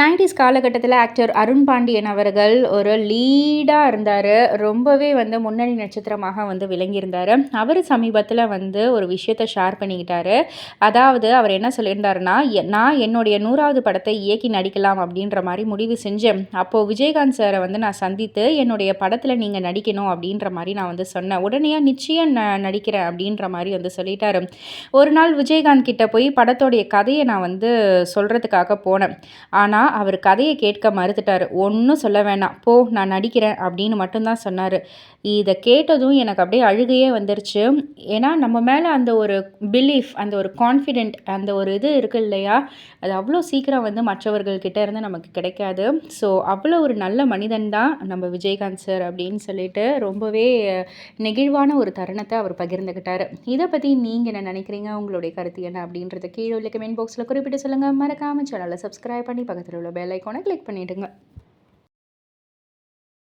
Nineties காலகட்டத்தில் actor Arun Pandian அவர்கள் ஒரு லீடாக இருந்தார். ரொம்பவே வந்து முன்னணி நட்சத்திரமாக வந்து விளங்கியிருந்தார். அவர் சமீபத்தில் வந்து ஒரு விஷயத்தை ஷேர் பண்ணிக்கிட்டார். அதாவது அவர் என்ன சொல்லியிருந்தாருன்னா நான் என்னுடைய நூறாவது படத்தை இயக்கி நடிக்கலாம் அப்படின்ற மாதிரி முடிவு செஞ்சேன். அப்போது விஜயகாந்த் சாரை வந்து நான் சந்தித்து என்னுடைய படத்தில் நீங்கள் நடிக்கணும் அப்படின்ற மாதிரி நான் வந்து சொன்னேன். உடனே நிச்சயம் ந நடிக்கிறேன் அப்படின்ற மாதிரி வந்து சொல்லிட்டாரு. ஒரு நாள் விஜயகாந்த் கிட்ட போய் படத்தோடைய கதையை நான் வந்து சொல்கிறதுக்காக போனேன். ஆனால் ஆனால் அவர் கதையை கேட்க மறுத்துட்டார். ஒன்றும் சொல்ல வேணாம். போ நான் நடிக்கிறேன். அப்படின்னு மட்டும்தான் சொன்னார். இதை கேட்டதும் எனக்கு அப்படியே அழுகையே வந்துருச்சு. ஏன்னா நம்ம மேலே அந்த ஒரு பிலீஃப் அந்த ஒரு கான்ஃபிடென்ட் அந்த ஒரு இது இருக்குது இல்லையா? அது அவ்வளோ சீக்கிரம் வந்து மற்றவர்கள்கிட்ட இருந்து நமக்கு கிடைக்காது. ஸோ அவ்வளோ ஒரு நல்ல மனிதன் தான் நம்ம விஜயகாந்த் சார் அப்படின்னு சொல்லிட்டு ரொம்பவே நெகிழ்வான ஒரு தருணத்தை அவர் பகிர்ந்துக்கிட்டார் இதை பற்றி நீங்கள் என்ன நினைக்கிறீங்க? உங்களுடைய கருத்து என்ன அப்படின்றத கீழே உள்ள கமெண்ட் பாக்ஸில் குறிப்பிட்டு சொல்லுங்கள் மறக்காமல் சேனலை சப்ஸ்கிரைப் பண்ணி பக்கத்தில் பக்கத்தில் உள்ள பெல் ஐக்கானை கிளிக் பண்ணிவிடுங்க